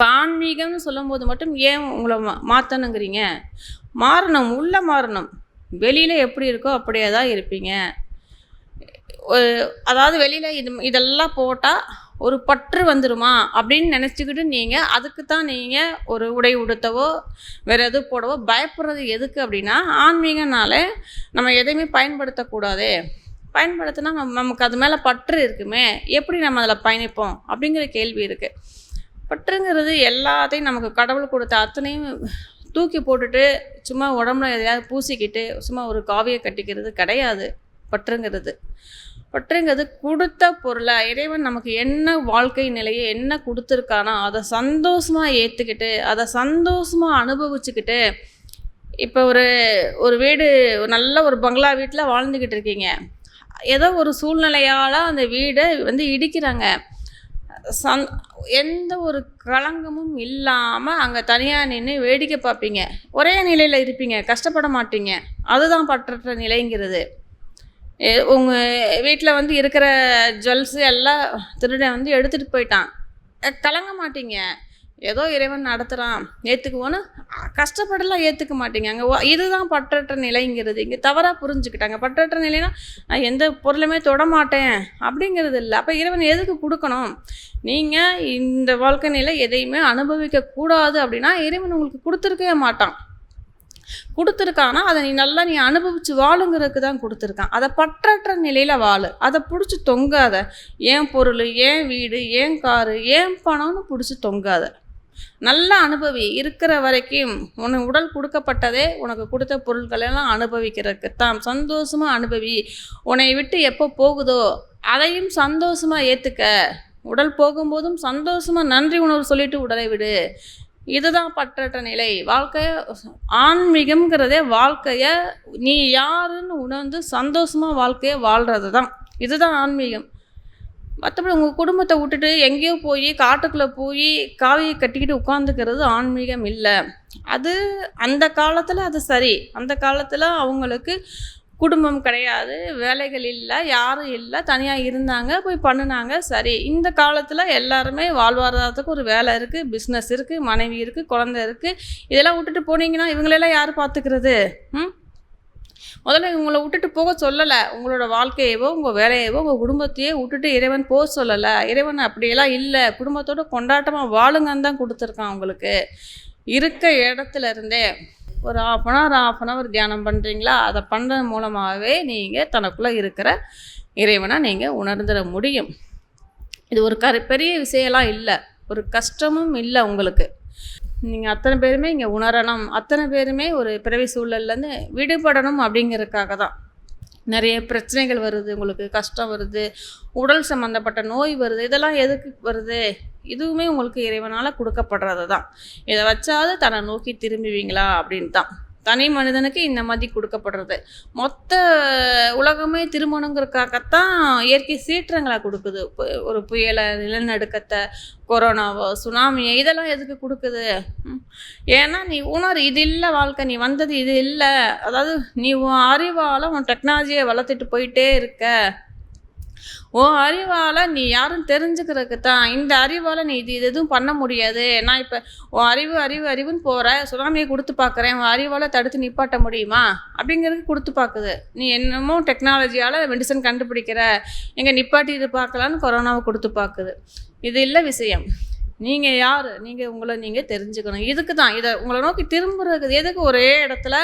இப்ப ஆன்மீகம்னு சொல்லும்போது மட்டும் ஏன் உங்களை மா மாற்றணுங்கிறீங்க மாறணும் உள்ளே மாறணும். வெளியில் எப்படி இருக்கோ அப்படியே தான் இருப்பீங்க. அதாவது வெளியில் இது இதெல்லாம் போட்டால் ஒரு பற்று வந்துருமா அப்படின்னு நினச்சிக்கிட்டு நீங்கள் அதுக்கு தான் நீங்கள் ஒரு உடை உடுத்தவோ வேறு எது போடவோ பயப்படுறது எதுக்கு அப்படின்னா ஆன்மீகனால நம்ம எதையுமே பயன்படுத்தக்கூடாது. பயன்படுத்தினா நம்ம நமக்கு அது மேலே பற்று இருக்குமே. எப்படி நம்ம அதில் பயணிப்போம் அப்படிங்கிற கேள்வி இருக்குது பற்றுங்கிறது எல்லாத்தையும் நமக்கு கடவுள் கொடுத்த அத்தனையும் தூக்கி போட்டுட்டு சும்மா உடம்புல எதையாவது பூசிக்கிட்டு சும்மா ஒரு காவியை கட்டிக்கிறது கிடையாது. பற்றுங்கிறது. பற்றுங்கிறது கொடுத்த பொருளை இறைவன் நமக்கு என்ன வாழ்க்கை நிலையை என்ன கொடுத்துருக்கானோ அதை சந்தோஷமாக ஏற்றுக்கிட்டு அதை சந்தோஷமாக அனுபவிச்சுக்கிட்டு இப்போ ஒரு ஒரு வீடு ஒரு நல்ல ஒரு பங்களா வீட்டில் வாழ்ந்துக்கிட்டு இருக்கீங்க. ஏதோ ஒரு சூழ்நிலையால் அந்த வீடை வந்து இடிக்கிறாங்க. சந் எந்த ஒரு களங்கமும் இல்லாமல் அங்கே தனியாக நின்று வேடிக்கை பார்ப்பீங்க. ஒரே நிலையில் இருப்பீங்க. கஷ்டப்பட மாட்டீங்க. அதுதான் பற்றற்ற நிலைங்கிறது. உங்கள் வீட்டில் வந்து இருக்கிற ஜுவல்ஸு எல்லாம் திருடன் வந்து எடுத்துகிட்டு போயிட்டான். கலங்க மாட்டீங்க. ஏதோ இறைவன் நடத்துகிறான் ஏற்றுக்குவோன்னு கஷ்டப்படலாம் ஏற்றுக்க மாட்டீங்க. அங்கே இதுதான் பற்றற்ற நிலைங்கிறது. இங்கே தவறாக புரிஞ்சுக்கிட்டாங்க. பற்றற்ற நிலைனா நான் எந்த பொருளுமே தொட மாட்டேன் அப்படிங்கிறது இல்லை. அப்போ இறைவன் எதுக்கு கொடுக்கணும்? நீங்கள் இந்த வாழ்க்கை நிலை எதையுமே அனுபவிக்கக்கூடாது அப்படின்னா இறைவன் உங்களுக்கு கொடுத்துருக்கவே மாட்டான். கொடுத்துருக்கானா அதை நீ நல்லா நீ அனுபவிச்சு வாழுங்கிறதுக்கு தான் கொடுத்துருக்கான். அதை பற்றற்ற நிலையில் வாழு. அதை பிடிச்சி தொங்காத. ஏன் பொருள் ஏன் வீடு ஏன் காரு ஏன் பணம்னு பிடிச்சி தொங்காத. நல்ல அனுபவி இருக்கிற வரைக்கும் உனக்கு உடல் கொடுக்கப்பட்டதே உனக்கு கொடுத்த பொருட்களெல்லாம் அனுபவிக்கிறதுக்கு தான் சந்தோஷமாக அனுபவி. உன்னை விட்டு எப்போ போகுதோ அதையும் சந்தோஷமாக ஏற்றுக்க உடல் போகும்போதும் சந்தோஷமாக நன்றி உணர்வு சொல்லிட்டு உடலை விடு. இதுதான் பற்றற்ற நிலை. வாழ்க்கைய ஆன்மீகம்ங்கிறதே வாழ்க்கையை நீ யாருன்னு உணர்ந்து சந்தோஷமாக வாழ்க்கையை வாழ்கிறது தான் இதுதான் ஆன்மீகம். மற்றபடி உங்கள் குடும்பத்தை விட்டுட்டு எங்கேயோ போய் காட்டுக்குள்ளே போய் காவியை கட்டிக்கிட்டு உட்காந்துக்கிறது ஆன்மீகம் இல்லை. அது அந்த காலத்தில் அது சரி. அந்த காலத்தில் அவங்களுக்கு குடும்பம் கிடையாது வேலைகள் இல்லை யாரும் இல்லை தனியாக இருந்தாங்க போய் பண்ணுனாங்க சரி. இந்த காலத்தில் எல்லாருமே வாழ்வாதாரத்துக்கு ஒரு வேலை இருக்குது பிஸ்னஸ் இருக்குது மனைவி இருக்குது குழந்தை இருக்குது இதெல்லாம் விட்டுட்டு போனீங்கன்னா இவங்களெல்லாம் யார் பார்த்துக்கிறது ம்? முதல்ல இவங்களை விட்டுட்டு போக சொல்லலை. உங்களோட வாழ்க்கையவோ உங்கள் வேலையவோ உங்கள் குடும்பத்தையே விட்டுட்டு இறைவன் போக சொல்லலை. இறைவன் அப்படியெல்லாம் இல்லை. குடும்பத்தோட கொண்டாட்டமாக வாழுங்கன்னு தான் கொடுத்துருக்கான் உங்களுக்கு. இருக்க இடத்துல இருந்தே ஒரு half an hour half an hour தியானம் பண்ணுறீங்களா அதை பண்ணுறது மூலமாகவே நீங்கள் தனக்குள்ளே இருக்கிற இறைவனை நீங்கள் உணர்ந்துட முடியும். இது ஒரு கரு பெரிய விஷயம்லாம் இல்லை. ஒரு கஷ்டமும் இல்லை உங்களுக்கு. நீங்கள் அத்தனை பேருமே இங்கே உணரணும். அத்தனை பேருமே ஒரு பிறவி சூழல்லேருந்து விடுபடணும் அப்படிங்கிறதுக்காக தான். நிறைய பிரச்சனைகள் வருது உங்களுக்கு கஷ்டம் வருது உடல் சம்மந்தப்பட்ட நோய் வருது இதெல்லாம் எதுக்கு வருது? இதுவுமே உங்களுக்கு இறைவனால் கொடுக்கப்படுறது தான் இதை வச்சாவது தன்னை நோக்கி திரும்புவீங்களா அப்படின்னு தான் தனி மனிதனுக்கு இந்த மாதிரி கொடுக்கப்படுறது. மொத்த உலகமே திருமணங்கிறதுக்காகத்தான் இயற்கை சீற்றங்களை கொடுக்குது. பு- ஒரு புயலை நிலநடுக்கத்தை கொரோனாவோ சுனாமியோ இதெல்லாம் எதுக்கு கொடுக்குது? ஏன்னா நீ உணர் இது இல்லை வாழ்க்கை நீ வந்தது இது இல்லை. அதாவது நீ உன் அறிவால் உன் டெக்னாலஜியை வளர்த்துட்டு போயிட்டே இருக்க. உன் அறிவால் நீ யாரும் தெரிஞ்சுக்கிறதுக்கு தான் இந்த அறிவால் நீ இது இது எதுவும் பண்ண முடியாது. நான் இப்போ உன் அறிவு அறிவு அறிவுன்னு போகிற சுனாமியை கொடுத்து பார்க்குறேன் உன் அறிவால் தடுத்து நிப்பாட்ட முடியுமா? அப்படிங்கிறது கொடுத்து பார்க்குது நீ என்னமோ டெக்னாலஜியால் மெடிசன் கண்டுபிடிக்கிற. எங்கே நிப்பாட்டி இது பார்க்கலான்னு கொரோனாவை கொடுத்து பார்க்குது இது இல்லை விஷயம். நீங்கள் யார்? நீங்கள் உங்களை நீங்கள் தெரிஞ்சுக்கணும். இதுக்கு தான் இதை உங்களை நோக்கி திரும்புறதுக்கு எதுக்கு ஒரே இடத்துல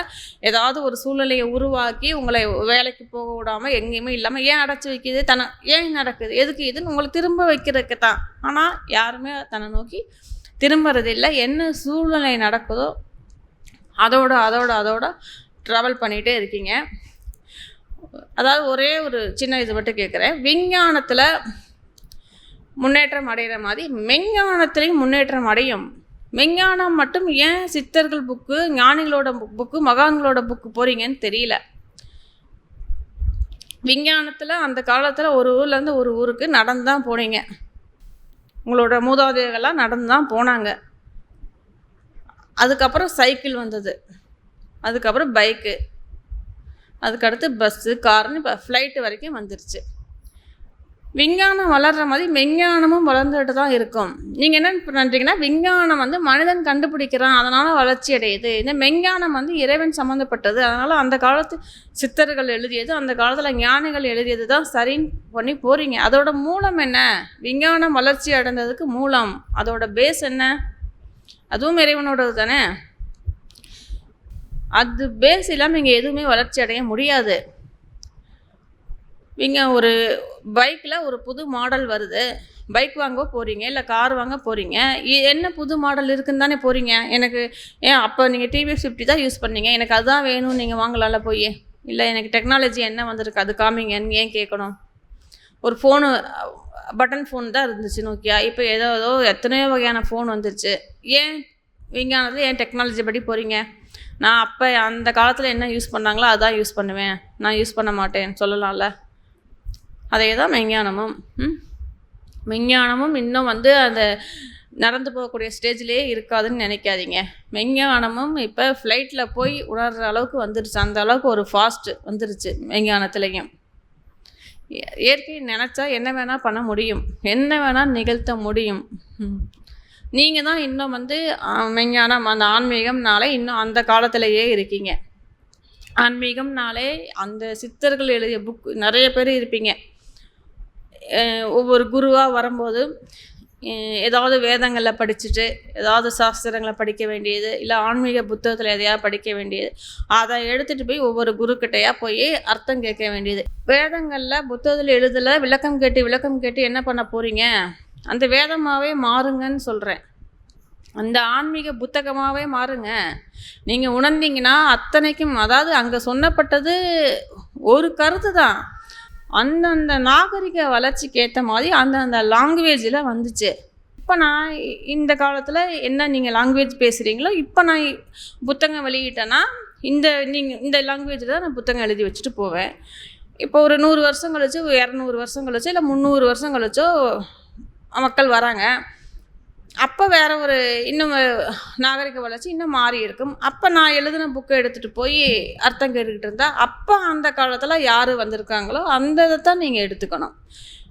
ஏதாவது ஒரு சூழ்நிலையை உருவாக்கி உங்களை வேலைக்கு போக விடாமல் எங்கேயுமே இல்லாமல் ஏன் அடைச்சி வைக்கிது? தன ஏன் நடக்குது? எதுக்கு இதுன்னு உங்களை திரும்ப வைக்கிறதுக்கு தான். ஆனால் யாருமே தன்னை நோக்கி திரும்புறதில்லை. என்ன சூழ்நிலை நடக்குதோ அதோட அதோட அதோட ட்ராவல் பண்ணிகிட்டே இருக்கீங்க. அதாவது ஒரே ஒரு சின்ன இது மட்டும் கேட்குறேன் விஞ்ஞானத்தில் முன்னேற்றம் அடைகிற மாதிரி மெஞ்ஞானத்திலையும் முன்னேற்றம் அடையும். மெஞ்ஞானம் மட்டும் ஏன் சித்தர்கள் புக்கு ஞானிகளோட புக்கு மகான்களோட புக்கு போகிறீங்கன்னு தெரியல. விஞ்ஞானத்தில் அந்த காலத்தில் ஒரு ஊர்லேருந்து ஒரு ஊருக்கு நடந்து தான் போனீங்க. உங்களோட மூதாதையர்கள்லாம் நடந்து தான் போனாங்க. அதுக்கப்புறம் சைக்கிள் வந்தது. அதுக்கப்புறம் பைக்கு. அதுக்கடுத்து பஸ்ஸு கார்னு இப்போ ஃப்ளைட்டு வரைக்கும் வந்துருச்சு. விஞ்ஞானம் வளர்கிற மாதிரி விஞ்ஞானமும் வளர்ந்துட்டு தான் இருக்கும். நீங்கள் என்ன பண்ணுறீங்கன்னா விஞ்ஞானம் வந்து மனிதன் கண்டுபிடிக்கிறான் அதனால் வளர்ச்சி அடையுது. இந்த மெஞ்ஞானம் வந்து இறைவன் சம்மந்தப்பட்டது அதனால் அந்த காலத்து சித்தர்கள் எழுதியது அந்த காலத்தில் ஞானிகள் எழுதியது தான் சரின்னு பண்ணி போகிறீங்க அதோட மூலம் என்ன? விஞ்ஞானம் வளர்ச்சி அடைந்ததுக்கு மூலம். அதோட பேஸ் என்ன? அதுவும் இறைவனோடது தானே? அது பேஸ் இல்லாமல் இங்கே எதுவுமே வளர்ச்சி அடைய முடியாது. நீங்கள் ஒரு பைக்கில் ஒரு புது மாடல் வருது. பைக் வாங்க போகிறீங்க இல்லை கார் வாங்க போகிறீங்க என்ன புது மாடல் இருக்குன்னு தானே போகிறீங்க எனக்கு ஏன் அப்போ நீங்கள் டிவிஎஸ் ஃபிஃப்டி தான் யூஸ் பண்ணீங்க. எனக்கு அதுதான் வேணும் நீங்கள் வாங்கலாம்ல போய். இல்லை எனக்கு டெக்னாலஜி என்ன வந்திருக்கு அது காமிங்கன்னு ஏன் கேட்கணும் ஒரு ஃபோனு பட்டன் ஃபோன் தான் இருந்துச்சு நோக்கியா இப்போ ஏதோ ஏதோ எத்தனையோ வகையான ஃபோன் வந்துருச்சு. ஏன் விஞ்ஞானத்தில் ஏன் டெக்னாலஜி படி போகிறீங்க நான் அப்போ அந்த காலத்தில் என்ன யூஸ் பண்ணாங்களோ அதான் யூஸ் பண்ணுவேன். நான் யூஸ் பண்ண மாட்டேன் சொல்லலாம்ல. அதே தான் மெஞ்ஞானமும் விஞ்ஞானமும் மெஞ்ஞானமும் இன்னும் வந்து அந்த நடந்து போகக்கூடிய ஸ்டேஜ்லேயே இருக்காதுன்னு நினைக்காதீங்க. மெஞ்ஞானமும் இப்போ ஃப்ளைட்டில் போய் உணர்கிற அளவுக்கு வந்துருச்சு. அந்த அளவுக்கு ஒரு ஃபாஸ்ட்டு வந்துருச்சு மெஞ்ஞானத்துலேயும் இயற்கை நினச்சா என்ன வேணால் பண்ண முடியும். என்ன வேணால் நிகழ்த்த முடியும். நீங்கள் தான் இன்னும் வந்து மெஞ்ஞானம் அந்த ஆன்மீகம்னாலே இன்னும் அந்த காலத்திலேயே இருக்கீங்க. ஆன்மீகம்னாலே அந்த சித்தர்கள் எழுதிய புக் நிறைய பேர் இருப்பீங்க. ஒவ்வொரு குருவாக வரும்போது ஏதாவது வேதங்களில் படிச்சுட்டு ஏதாவது சாஸ்திரங்களை படிக்க வேண்டியது இல்லை ஆன்மீக புத்தகத்தில் எதையாவது படிக்க வேண்டியது அதை எடுத்துகிட்டு போய் ஒவ்வொரு குருக்கிட்டையாக போய் அர்த்தம் கேட்க வேண்டியது. வேதங்களில் புத்தகத்தில் எழுதலை விளக்கம் கேட்டு விளக்கம் கேட்டு என்ன பண்ண போகிறீங்க அந்த வேதமாகவே மாறுங்கன்னு சொல்கிறேன் அந்த ஆன்மீக புத்தகமாகவே மாறுங்க. நீங்கள் உணர்ந்தீங்கன்னா அத்தனைக்கும் அதாவது அங்கே சொன்னப்பட்டது ஒரு கருத்து தான் அந்தந்த நாகரிக வளர்ச்சிக்கு ஏற்ற மாதிரி அந்தந்த லாங்குவேஜில் வந்துச்சு. இப்போ நான் இந்த காலத்தில் என்ன நீங்கள் லாங்குவேஜ் பேசுகிறீங்களோ இப்போ நான் புத்தகம் வெளியிட்டேன்னா இந்த நீங்கள் இந்த லாங்குவேஜில் தான் நான் புத்தகம் எழுதி வச்சுட்டு போவேன். இப்போ ஒரு நூறு வருஷம் கழிச்சோ இரநூறு வருஷம் கழிச்சோ இல்லை முந்நூறு வருஷம் கழிச்சோ மக்கள் வராங்க. அப்போ வேற ஒரு இன்னும் நாகரிக வளர்ச்சி இன்னும் மாறி இருக்கும். அப்போ நான் எழுதின புக்கை எடுத்துகிட்டு போய் அர்த்தம் கேட்டுக்கிட்டு இருந்தால் அப்போ அந்த காலத்தில் யார் வந்திருக்காங்களோ அந்த இதை தான் நீங்கள் எடுத்துக்கணும்.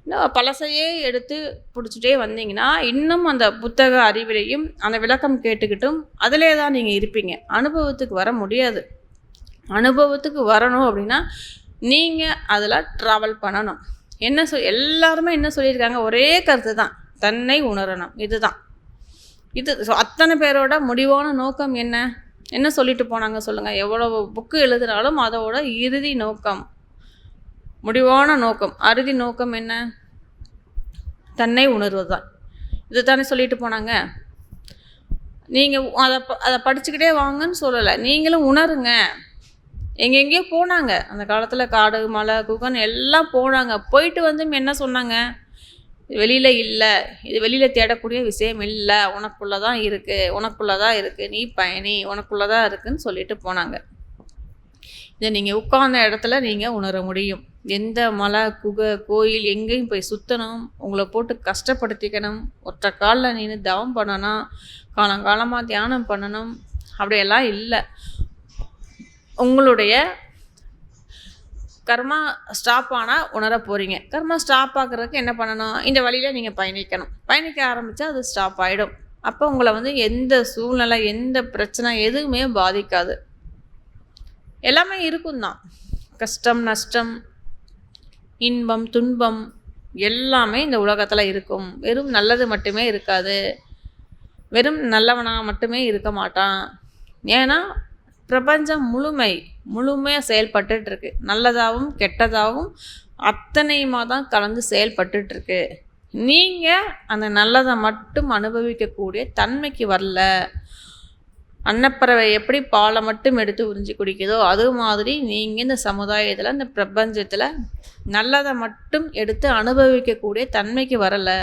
இன்னும் பழசையே எடுத்து பிடிச்சிட்டே வந்தீங்கன்னா இன்னும் அந்த புத்தக அறிவிலையும் அந்த விளக்கம் கேட்டுக்கிட்டும் அதிலே தான் நீங்கள் இருப்பீங்க. அனுபவத்துக்கு வர முடியாது. அனுபவத்துக்கு வரணும் அப்படின்னா நீங்கள் அதில் ட்ராவல் பண்ணணும். என்ன சொல் எல்லாருமே என்ன சொல்லியிருக்காங்க? ஒரே கருத்து தான். தன்னை உணரணும். இதுதான். இது ஸோ அத்தனை பேரோட முடிவான நோக்கம் என்ன? என்ன சொல்லிட்டு போனாங்க சொல்லுங்கள் எவ்வளோ புக்கு எழுதுனாலும் அதோட இறுதி நோக்கம். முடிவான நோக்கம். அறுதி நோக்கம் என்ன? தன்னை உணர்வது தான் இது தானே சொல்லிட்டு போனாங்க. நீங்கள் அதை அதை படிச்சுக்கிட்டே வாங்கன்னு சொல்லலை. நீங்களும் உணருங்க. எங்கெங்கேயோ போனாங்க. அந்த காலத்தில் காடு மலை குகன் எல்லாம் போனாங்க. போயிட்டு வந்து என்ன சொன்னாங்க? வெளியில் இல்லை. இது வெளியில் தேடக்கூடிய விஷயம் இல்லை. உனக்குள்ளே தான் இருக்குது உனக்குள்ளே தான் இருக்குது நீ பயணி. உனக்குள்ளே தான் இருக்குதுன்னு சொல்லிட்டு போனாங்க. இதை நீங்கள் உட்கார்ந்த இடத்துல நீங்கள் உணர முடியும். எந்த மலை குகை கோயில் எங்கேயும் போய் சுற்றணும் உங்களை போட்டு கஷ்டப்படுத்திக்கணும். ஒற்றை காலில் நின்று தவம் பண்ணணும். காலங்காலமாக தியானம் பண்ணணும். அப்படியெல்லாம் இல்லை. உங்களுடைய கர்மா ஸ்டாப் ஆனால் உணர போகிறீங்க கர்மா ஸ்டாப் ஆகிறதுக்கு என்ன பண்ணணும்? இந்த வழியில் நீங்கள் பயணிக்கணும். பயணிக்க ஆரம்பித்தா அது ஸ்டாப் ஆகிடும் அப்போ உங்களை வந்து எந்த சூழ்நிலை எந்த பிரச்சனை எதுவுமே பாதிக்காது. எல்லாமே இருக்கும் தான் கஷ்டம் நஷ்டம் இன்பம் துன்பம் எல்லாமே இந்த உலகத்தில் இருக்கும். வெறும் நல்லது மட்டுமே இருக்காது. வெறும் நல்லவனாக மட்டுமே இருக்க மாட்டான். ஏன்னா பிரபஞ்சம் முழுமை முழுமையாக செயல்பட்டுருக்கு நல்லதாகவும் கெட்டதாகவும் அத்தனையுமா தான் கலந்து செயல்பட்டுருக்கு நீங்கள் அந்த நல்லதை மட்டும் அனுபவிக்கக்கூடிய தன்மைக்கு வரல. அன்னப்பறவை எப்படி பாலை மட்டும் எடுத்து உறிஞ்சி குடிக்குதோ அது மாதிரி நீங்கள் இந்த சமுதாயத்தில் இந்த பிரபஞ்சத்தில் நல்லதை மட்டும் எடுத்து அனுபவிக்கக்கூடிய தன்மைக்கு வரலை.